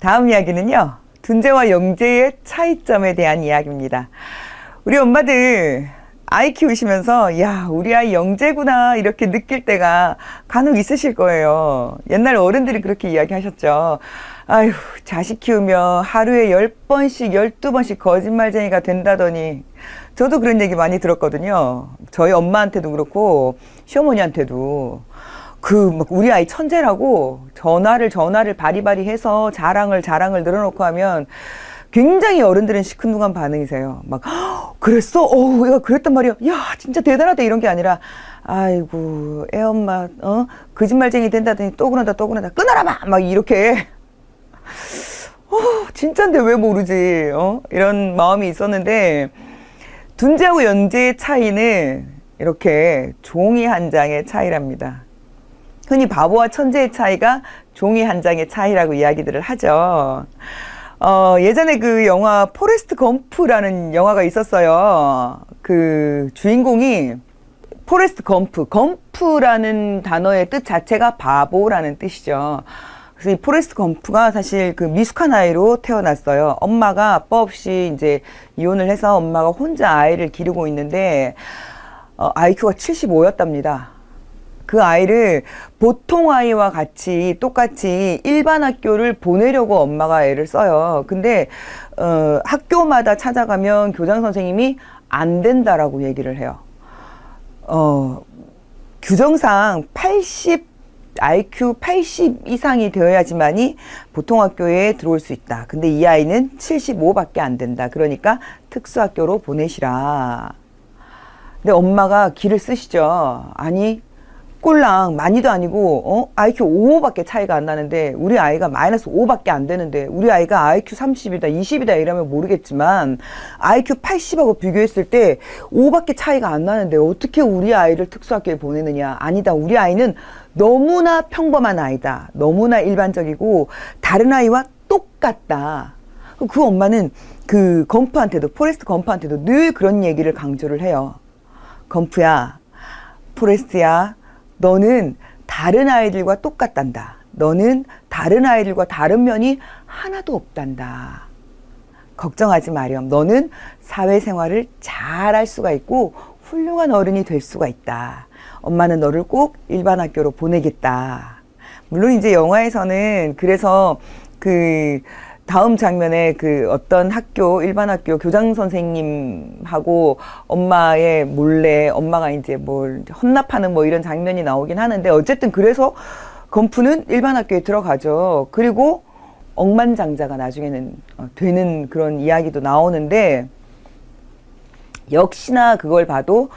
다음 이야기는요. 둔재와 영재의 차이점에 대한 이야기입니다. 우리 엄마들 아이 키우시면서 야 우리 아이 영재구나 이렇게 느낄 때가 간혹 있으실 거예요. 옛날 어른들이 그렇게 이야기하셨죠. 아휴 자식 키우며 하루에 열 번씩 열두 번씩 거짓말쟁이가 된다더니 저도 그런 얘기 많이 들었거든요. 저희 엄마한테도 그렇고 시어머니한테도 그 막 우리 아이 천재라고 전화를 전화를 바리바리 해서 자랑을 자랑을 늘어놓고 하면 굉장히 어른들은 시큰둥한 반응이세요. 막 "헉, 그랬어? 어우 얘가 그랬단 말이야. 야 진짜 대단하다 이런 게 아니라 아이고 애 엄마 어 거짓말쟁이 된다더니 또 그런다 또 그런다 끊어라 막 이렇게 어 진짠데 왜 모르지 어 이런 마음이 있었는데 둔재하고 연재의 차이는 이렇게 종이 한 장의 차이랍니다. 흔히 바보와 천재의 차이가 종이 한 장의 차이라고 이야기들을 하죠. 어, 예전에 그 영화 포레스트 검프라는 영화가 있었어요. 그 주인공이 포레스트 검프, 검프라는 단어의 뜻 자체가 바보라는 뜻이죠. 그래서 이 포레스트 검프가 사실 그 미숙한 아이로 태어났어요. 엄마가 아빠 없이 이제 이혼을 해서 엄마가 혼자 아이를 기르고 있는데 어, IQ가 75였답니다. 그 아이를 보통 아이와 같이 똑같이 일반 학교를 보내려고 엄마가 애를 써요. 근데 어, 학교마다 찾아가면 교장 선생님이 안 된다라고 얘기를 해요. 어, 규정상 80 IQ 80 이상이 되어야지만이 보통 학교에 들어올 수 있다. 근데 이 아이는 75밖에 안 된다. 그러니까 특수학교로 보내시라. 근데 엄마가 길을 쓰시죠. 아니 꼴랑 많이도 아니고 어? IQ 5밖에 차이가 안 나는데 우리 아이가 마이너스 5밖에 안 되는데 우리 아이가 IQ 30이다 20이다 이러면 모르겠지만 IQ 80하고 비교했을 때 5밖에 차이가 안 나는데 어떻게 우리 아이를 특수학교에 보내느냐? 아니다 우리 아이는 너무나 평범한 아이다 너무나 일반적이고 다른 아이와 똑같다. 그 엄마는 그 건프한테도 포레스트 건프한테도 늘 그런 얘기를 강조를 해요. 건프야 포레스트야 너는 다른 아이들과 똑같단다. 너는 다른 아이들과 다른 면이 하나도 없단다. 걱정하지 마렴. 너는 사회생활을 잘 할 수가 있고 훌륭한 어른이 될 수가 있다. 엄마는 너를 꼭 일반 학교로 보내겠다. 물론 이제 영화에서는 그래서 그 다음 장면에 그 어떤 학교 일반 학교 교장 선생님하고 엄마의 몰래 엄마가 이제 뭘 헌납하는 뭐 이런 장면이 나오긴 하는데 어쨌든 그래서 건프는 일반 학교에 들어가죠. 그리고 억만장자가 나중에는 어, 되는 그런 이야기도 나오는데 역시나 그걸 봐도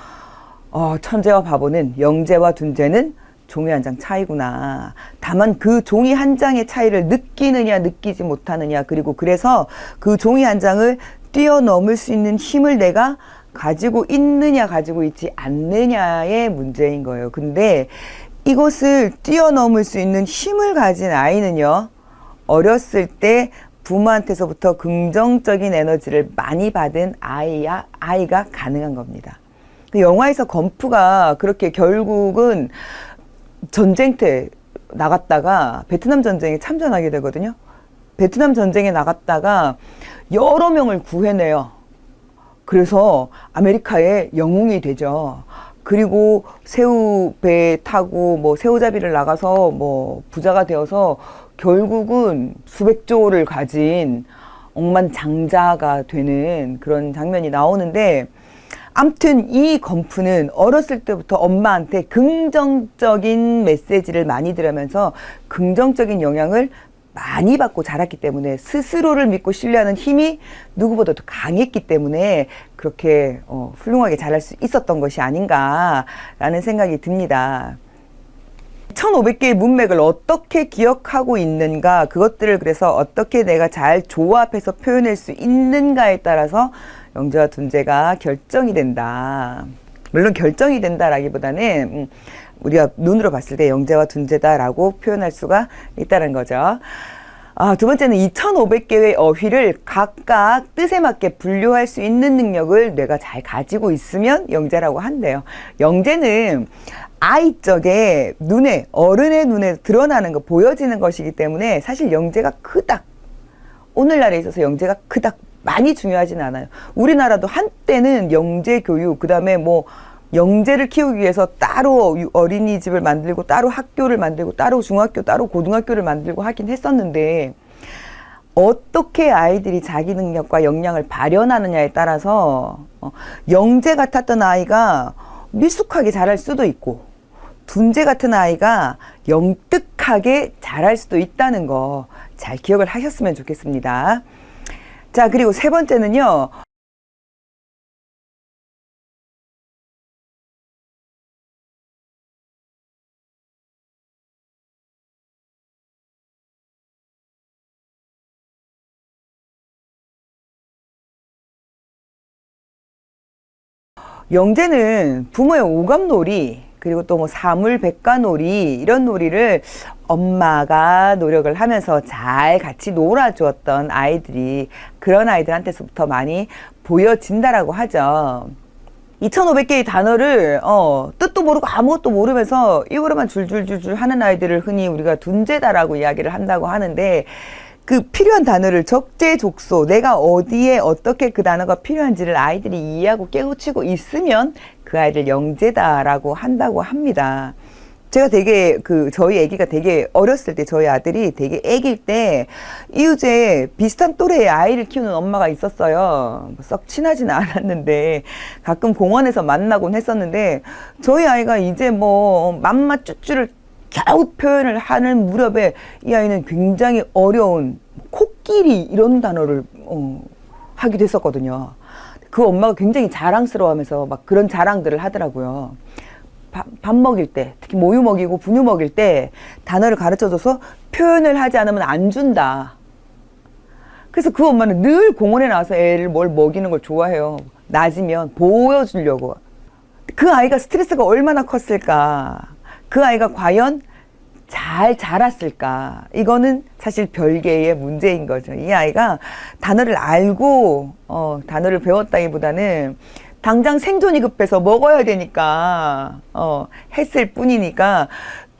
어, 천재와 바보는 영재와 둔재는 종이 한 장 차이구나. 다만 그 종이 한 장의 차이를 느끼느냐 느끼지 못하느냐 그리고 그래서 그 종이 한 장을 뛰어넘을 수 있는 힘을 내가 가지고 있느냐 가지고 있지 않느냐의 문제인 거예요. 근데 이것을 뛰어넘을 수 있는 힘을 가진 아이는요. 어렸을 때 부모한테서부터 긍정적인 에너지를 많이 받은 아이야 아이가 가능한 겁니다. 그 영화에서 건프가 그렇게 결국은 전쟁 때 나갔다가 베트남 전쟁에 참전하게 되거든요. 베트남 전쟁에 나갔다가 여러 명을 구해내요. 그래서 아메리카의 영웅이 되죠. 그리고 새우 배 타고 뭐 새우잡이를 나가서 뭐 부자가 되어서 결국은 수백조를 가진 억만장자가 되는 그런 장면이 나오는데 암튼 이 건프는 어렸을 때부터 엄마한테 긍정적인 메시지를 많이 들으면서 긍정적인 영향을 많이 받고 자랐기 때문에 스스로를 믿고 신뢰하는 힘이 누구보다도 강했기 때문에 그렇게 어, 훌륭하게 자랄 수 있었던 것이 아닌가라는 생각이 듭니다. 1500개의 문맥을 어떻게 기억하고 있는가, 그것들을 그래서 어떻게 내가 잘 조합해서 표현할 수 있는가에 따라서 영재와 둔재가 결정이 된다. 물론 결정이 된다라기보다는 음, 우리가 눈으로 봤을 때 영재와 둔재다라고 표현할 수가 있다는 거죠. 아, 두 번째는 2,500개의 어휘를 각각 뜻에 맞게 분류할 수 있는 능력을 뇌가 잘 가지고 있으면 영재라고 한대요. 영재는 아이적에 눈에, 어른의 눈에 드러나는 거, 보여지는 것이기 때문에 사실 영재가 크다. 오늘날에 있어서 영재가 그닥 많이 중요하진 않아요. 우리나라도 한때는 영재 교육, 그 다음에 뭐 영재를 키우기 위해서 따로 유- 어린이집을 만들고 따로 학교를 만들고 따로 중학교, 따로 고등학교를 만들고 하긴 했었는데 어떻게 아이들이 자기 능력과 역량을 발현하느냐에 따라서 어, 영재 같았던 아이가 미숙하게 자랄 수도 있고 둔재 같은 아이가 영특하게 자랄 수도 있다는 거 잘 기억을 하셨으면 좋겠습니다. 자, 그리고 세 번째는요. 영재는 부모의 오감놀이 그리고 또 뭐 사물 백과놀이 이런 놀이를 엄마가 노력을 하면서 잘 같이 놀아주었던 아이들이 그런 아이들한테서부터 많이 보여진다라고 하죠. 2,500개의 단어를 어, 뜻도 모르고 아무것도 모르면서 입으로만 줄줄줄줄 하는 아이들을 흔히 우리가 둔재다라고 이야기를 한다고 하는데 그 필요한 단어를 적재적소 내가 어디에 어떻게 그 단어가 필요한지를 아이들이 이해하고 깨우치고 있으면 그 아이를 영재다라고 한다고 합니다. 제가 되게 그 저희 아기가 되게 어렸을 때 저희 아들이 되게 아기일 때 이웃에 비슷한 또래의 아이를 키우는 엄마가 있었어요. 뭐썩 친하지는 않았는데 가끔 공원에서 만나곤 했었는데 저희 아이가 이제 뭐 맘마 쭈쭈를 겨우 표현을 하는 무렵에 이 아이는 굉장히 어려운 코끼리 이런 단어를 어, 하기도 했었거든요. 그 엄마가 굉장히 자랑스러워하면서 막 그런 자랑들을 하더라고요. 밥, 밥 먹일 때, 특히 모유 먹이고 분유 먹일 때 단어를 가르쳐줘서 표현을 하지 않으면 안 준다. 그래서 그 엄마는 늘 공원에 나와서 애를 뭘 먹이는 걸 좋아해요. 낮이면 보여주려고. 그 아이가 스트레스가 얼마나 컸을까. 그 아이가 과연 잘 자랐을까. 이거는 사실 별개의 문제인 거죠. 이 아이가 단어를 알고, 어, 단어를 배웠다기보다는 당장 생존이 급해서 먹어야 되니까, 어, 했을 뿐이니까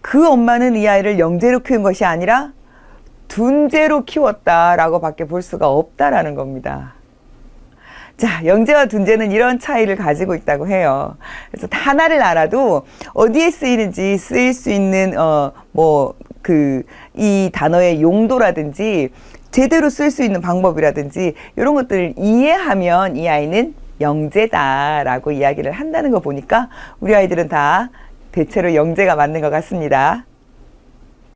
그 엄마는 이 아이를 영재로 키운 것이 아니라 둔재로 키웠다라고 밖에 볼 수가 없다라는 겁니다. 자, 영재와 둔재는 이런 차이를 가지고 있다고 해요. 그래서 하나를 알아도 어디에 쓰이는지 쓰일 수 있는, 어, 뭐, 그, 이 단어의 용도라든지 제대로 쓸 수 있는 방법이라든지 이런 것들을 이해하면 이 아이는 영재다라고 이야기를 한다는 거 보니까 우리 아이들은 다 대체로 영재가 맞는 것 같습니다.